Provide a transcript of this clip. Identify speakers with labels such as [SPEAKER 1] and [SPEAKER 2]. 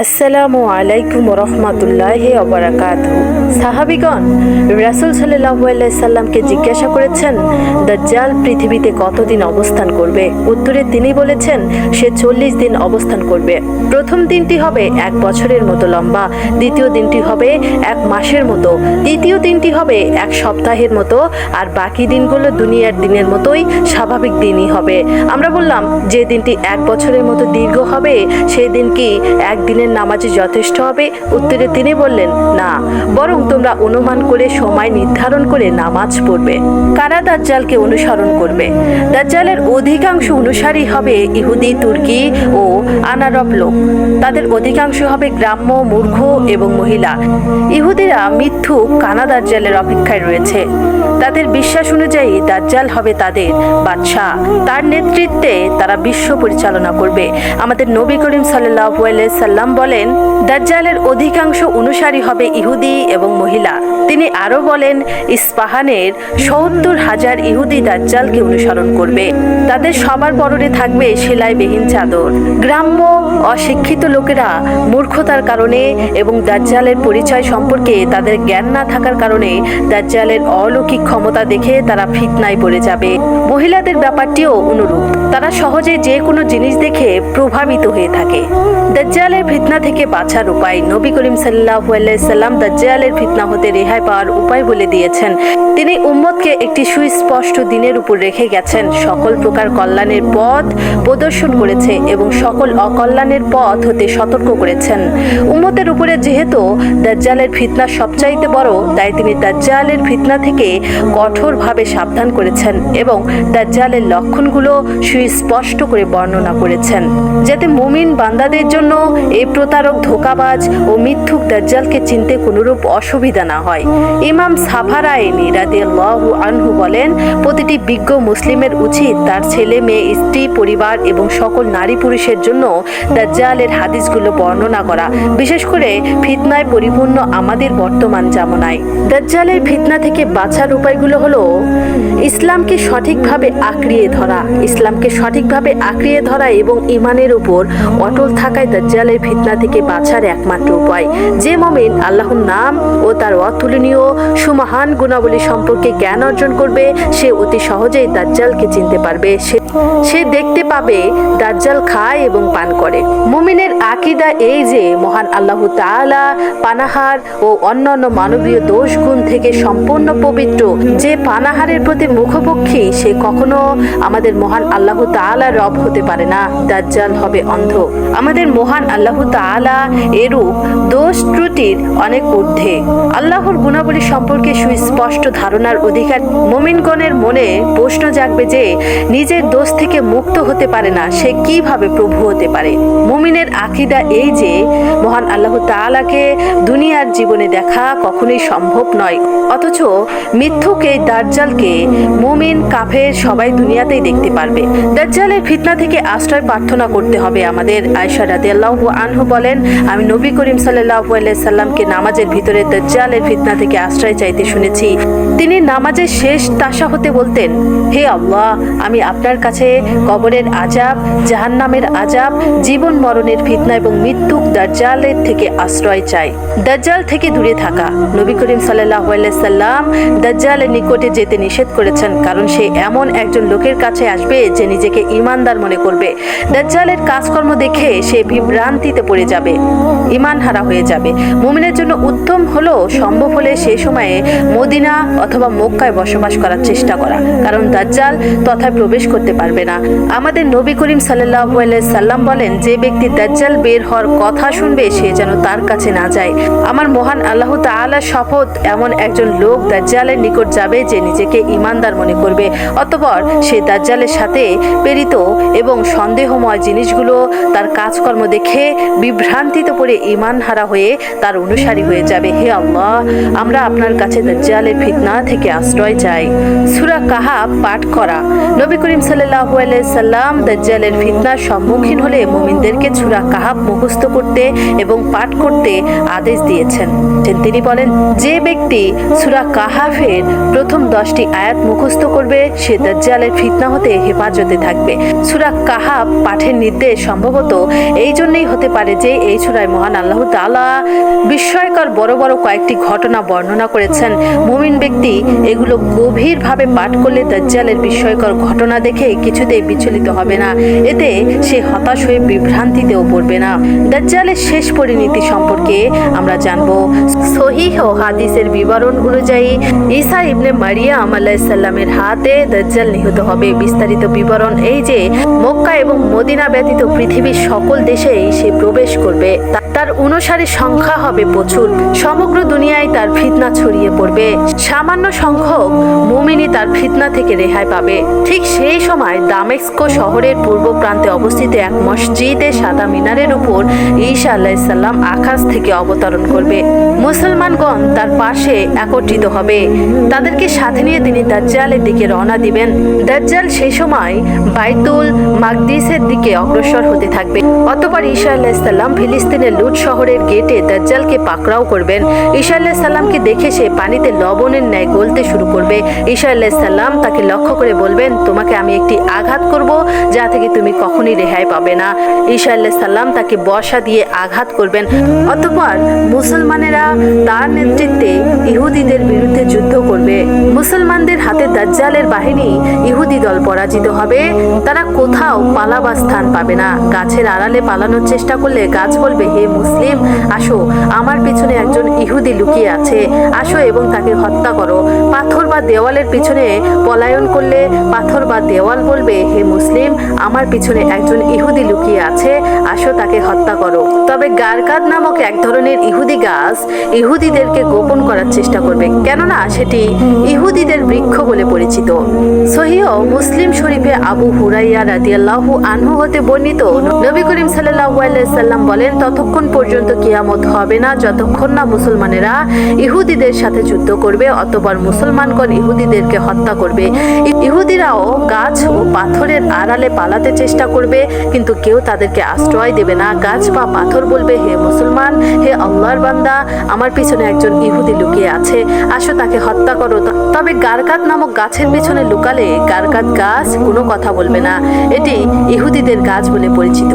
[SPEAKER 1] আসসালামু আলাইকুম রহমতুল্লাহ অবরাকাত সাহাবিগণ, রাসুল সাল্লাহ সাল্লামকে জিজ্ঞাসা করেছেন, দাজ্জাল পৃথিবীতে কতদিন অবস্থান করবে? উত্তরে তিনি বলেছেন, সে চল্লিশ দিন অবস্থান করবে। প্রথম দিনটি হবে এক বছরের মতো লম্বা, দ্বিতীয় দিনটি হবে এক মাসের মতো, তৃতীয় দিনটি হবে এক সপ্তাহের মতো, আর বাকি দিনগুলো দুনিয়ার দিনের মতোই স্বাভাবিক দিনই হবে। আমরা বললাম, যে দিনটি এক বছরের মতো দীর্ঘ হবে, সেই দিন কি একদিনের নামাজে যথেষ্ট হবে? উত্তরে তিনি বললেন, না, বরং তোমরা অনুমান করে, সময় নির্ধারণ করে নামাজ পড়বে। কারা দাজ্জালকে অনুসরণ করবে? দাজ্জালের অধিকাংশ অনুসারী হবে ইহুদি, তুর্কি ও আনারব লোক। তাদের অধিকাংশ হবে গ্রাম্য, মূর্খ এবং মহিলা। ইহুদিরা মিথ্যুক কানা দাজ্জালের অপেক্ষায় রয়েছে। তাদের বিশ্বাস অনুযায়ী দাজ্জাল হবে তাদের বাদশাহ। তার নেতৃত্বে তারা বিশ্ব পরিচালনা করবে। আমাদের নবী করিম সাল্লাহ সাল্লাম বলেন দাজ্জালের অধিকাংশ অনুসারী হবে ইহুদি এবং মহিলা। তিনি আরও বলেন, ইস্পাহানের সত্তর হাজার ইহুদি দাজ্জালকে অনুসরণ করবে। তাদের সবার পরনে থাকবে সেলাইবিহীন চাদর। গ্রাম্য অশিক্ষিত লোকেরা মূর্খতার কারণে এবং দাজ্জালের পরিচয় সম্পর্কে তাদের জ্ঞান না থাকার কারণে দাজ্জালের অলৌকিক ক্ষমতা দেখে তারা ফিতনায় পড়ে যাবে। মহিলাদের ব্যাপারটিও অনুরূপ। তারা সহজে যে কোনো জিনিস দেখে প্রভাবিত হয়ে থাকে। দাজ্জালের ফিতনা থেকে বাঁচার উপায় নবী করিম সাল্লাহ সাল্লাম দাজ্জালের ফিতনা হতে রেহাই পাওয়ার উপায় বলে দিয়েছেন। তিনি উম্মতকে একটি সুস্পষ্ট দিনের উপর রেখে গেছেন। সকল প্রকার কল্যাণের পথ প্রদর্শন করেছে এবং সকল অকল্যাণের পথ হতে সতর্ক করেছেন। উম্মতের উপরে যেহেতু দাজ্জালের ফিতনা সবচাইতে বড়, তাই তিনি দাজ্জালের ফিতনা থেকে কঠোরভাবে সাবধান করেছেন এবং দাজ্জালের লক্ষণগুলো সুস্পষ্ট করে বর্ণনা করেছেন। যাতে মুমিন বান্দাদের জন্য এই প্রতারক, ধোকাবাজ ও মিথ্যুক দাজ্জালকে চিনতে কোনোরূপ অসুবিধা না হয়। ইমাম সাফারায়নি রাদিয়াল্লাহু আনহু বলেন, প্রতিটি বিজ্ঞ মুসলিমের উচিত তার ছেলে, মেয়ে, স্ত্রী, পরিবার এবং সকল নারী পুরুষের জন্য দাজ্জালের হাদিসগুলো বর্ণনা করা। বিশেষ করে ফিতনায় পরিপূর্ণ আমাদের বর্তমান জামানায়। দাজ্জালের ফিতনা থেকে বাঁচার উপায়গুলো হলো, ইসলামকে সঠিকভাবে আঁকড়িয়ে ধরা। ইসলামকে সঠিকভাবে আঁকড়িয়ে ধরা এবং ইমানের উপর অটল থাকায় দাজ্জালের ফিতনা থেকে বাঁচার একমাত্র উপায়। যে মমিন আল্লাহর নাম ও তার অতুলনীয় সুমহান গুণাবলী সম্পর্কে জ্ঞান অর্জন করবে, সে অতি সহজেই দাজ্জালকে চিনতে পারবে। সে দেখতে পাবে দাজ্জাল খায় এবং পান করে। মুমিনের আকিদা এই যে, মহান আল্লাহ তাআলা পানাহার ও অন্যান্য মানবীয় দোষ গুণ থেকে সম্পূর্ণ পবিত্র। যে পানাহারের প্রতি মুখপক্ষী সে কখনো আমাদের মহান আল্লাহ তাআলা রব হতে পারে না। দাজ্জাল হবে অন্ধ। আমাদের মহান আল্লাহ তাআলা এরূপ দোষ ত্রুটির অনেক ঊর্ধ্বে। আল্লাহর গুণাবলী সম্পর্কে সুস্পষ্ট ধারণার অধিকার মোমিনগণের মনে প্রশ্ন জাগবে যে, নিজের দোষ থেকে মুক্ত হতে পারে না, সে কীভাবে প্রভু হতে পারে? মুমিনের আকিদা এই যে, মহান আল্লাহ তাআলাকে দুনিয়ার জীবনে দেখা কখনোই সম্ভব নয়। অথচ মিথ্যুক এই দাজ্জালকে মুমিন, কাফের সবাই দুনিয়াতেই দেখতে পারবে। দাজ্জালের ফিতনা থেকে আশ্রয় প্রার্থনা করতে হবে আমাদের আয়সা রাদিয়াল্লাহু আনহু বলেন, আমি নবী করিম আলাইহি সাল্লামকে নামাজের ভিতরে দাজ্জালের ফিতনা থেকে আশ্রয় চাইতে শুনেছি। তিনি নামাজের শেষ তাশা হতে বলতেন, হে আল্লাহ, আমি আপনার কাছে কবরের আজাব জাহান্নামের আজাব জীবন মরণের ফিতনা এবং মৃত্যুক দাজ্জালের থেকে আশ্রয় চাই। দাজ্জাল থেকে দূরে থাকা। নবী করিম আলাইহি সাল্লাম দাজ্জালের নিকটে যেতে নিষেধ করেছেন, কারণ সে এমন একজন লোকের কাছে আসবে যে নিজেকে ইমানদার মনে করবে। দাজ্জালের কাজকর্ম দেখে সে বিভ্রান্তিতে পড়ে যাবে। ইমান হারা হয়ে যাবে। মুমিনের জন্য উত্তম হলো সম্ভব হলে সে সময়ে মদিনা অথবা মক্কায় বসবাস করার চেষ্টা করা। কারণ দাজ্জাল তথায় প্রবেশ করতে পারবে না। আমাদের নবী করিম আলাইহি সাল্লাম বলেন, যে ব্যক্তি দাজ্জাল বের হওয়ার কথা শুনবে, সে যেন তার কাছে না যায়। আমার মহান আল্লাহ তাআলা শপথ এমন একজন লোক দাজ্জালের নিকট যাবে যে নিজেকে ইমানদার মনে করবে। অতপর সে দাজ্জালের সাথে প্রেরিত এবং সন্দেহময় জিনিসগুলো তার কাজকর্ম দেখে বিভ্রান্তিত পড়ে ইমান হারা হয়ে তার অনুসারী হয়ে যাবে। হে আল্লাহ, আমরা আপনার কাছে দাজ্জালের ফিতনা থেকে আশ্রয় চাই। সূরা কাহাব পাঠ করা। নবী করিম আলাইহি সাল্লাম দাজ্জালের ফিতনার সম্মুখীন হলে মুমিনদেরকে সূরা কাহাব মুখস্থ করতে এবং পাঠ করতে আদেশ দিয়েছেন। তিনি বলেন, যে ব্যক্তি সূরা কাহাফের প্রথম দশটি আয়াত মুখস্থ করবে, সে দাজ্জালের ফিতনা হতে হেফাজতে থাকবে। সূরা কাহাব পাঠের নির্দেশ সম্ভবত এই জন্যই হতে পারে যে এই সূরায় মহান আল্লাহ তাআলা বিস্ময়কর বড় বড় কয়েকটি ঘটনা বর্ণনা করেছেন। মুমিন ব্যক্তি এগুলো গভীরভাবে পাঠ করলে দাজ্জালের বিস্ময়কর ঘটনা দেখে কিছুতেই বিচলিত হবে না। এতে সে হতাশ হয়ে বিভ্রান্তিতেও পড়বে না। দাজ্জালের শেষ পরিণতি সম্পর্কে আমরা জানব। সহিহ ও হাদিসের বিবরণ অনুযায়ী ঈসা ইবনে মারিয়াম আলাইসাল্লামের হাতে দাজ্জাল নিহত হবে। বিস্তারিত বিবরণ এই যে, মক্কা এবং মদিনা ব্যতীত পৃথিবীর সকল দেশেই সে প্রবেশ করবে। তার অনুসারী সংখ্যা হবে প্রচুর। সমগ্র দুনিয়ায় তার ফিতনা ছড়িয়ে পড়বে। সামান্য সংখ্যক মুমিনি তার ফিতনা থেকে রেহাই পাবে। ঠিক সেই সময় দামেস্কো শহরের পূর্ব প্রান্তে অবস্থিত এক মসজিদে সাদা মিনারের উপর ঈশা আলাইসাল্লাম আকাশ থেকে অবতরণ করবে। মুসলমানগণ তার পাশে একত্রিত হবে। তাদেরকে সাথে নিয়ে তিনি দাজ্জালের দিকে রওনা দিবেন। দাজ্জাল সেই সময় বাইতুল মাকদিসের দিকে অগ্রসর হতে থাকবে। অতপর ঈশা আলাইসাল্লাম ফিলিস্তিনের লুট শহরের গেটে দাজ্জালকে পাকড়াও করবেন। ঈশা আলাইসাল্লামকে দেখে সে পানিতে লবণের ন্যায় গলতে শুরু করবে। ঈশা আলাইসাল্লাম তাকে লক্ষ্য করে বলবেন, তোমাকে আমি একটি আঘাত করব যা থেকে তুমি কখনই রেহাই পাবে না। ঈশা আলাইসাল্লাম তাকে বসা দিয়ে আঘাত করবেন। অতপর মুসলমানেরা তার নেতৃত্বে ইহুদিদের বিরুদ্ধে যুদ্ধ করবে। মুসলমানদের হাতে দাজ্জালের বাহিনী ইহুদি দল পরাজিত হবে। তারা কোথাও পালাবার স্থান পাবে না। গাছের আড়ালে পালানোর চেষ্টা করলে গাছ বলবে, হে মুসলিম, আসো। আমার পিছনে একজন ইহুদি লুকিয়ে আছে। আসো এবং তাকে হত্যা করো। পাথর বা দেওয়ালের পিছনে পলায়ন করলে পাথর বা দেওয়াল বলবে, হে মুসলিম, আমার পিছনে একজন ইহুদি লুকিয়ে আছে। আসো তাকে হত্যা করো। তবে গারকাদ নামক এক ধরনের ইহুদি গাছ ইহুদিদেরকে গোপন করার চেষ্টা করবে। কেননা সেটি ইহুদিদের বৃক্ষ বলে পরিচিত। সহিহ মুসলিম শরীফে আবু হুরাইয়া রাদিয়াল্লাহু আনহু হতে বর্ণিত নবী করিম সাল্লাল্লাহু সাল্লাম বলেন, ততক্ষণ পর্যন্ত কিয়ামত হবে না, যতক্ষণ না মুসলমানেরা ইহুদিদের সাথে যুদ্ধ করবে অতবার মুসলমানগণ ইহুদিদেরকে হত্যা করবে। ইহুদিরাও গাছ ও পাথরের আড়ালে পালাতে চেষ্টা করবে, কিন্তু কেউ তাদেরকে আশ্রয় দেবে না। গাছ বা পাথর বলবে, হে মুসলমান, হে আল্লাহর বান্দা, আমার পিছনে একজন ইহুদি লুকিয়ে আছে। আসো তাকে হত্যা করো। তবে গারকাত নামক গাছের পিছনে লুকালে গারকাত গাছ কোনো কথা বলবে না। এটি ইহুদিদের গাছ বলে পরিচিত।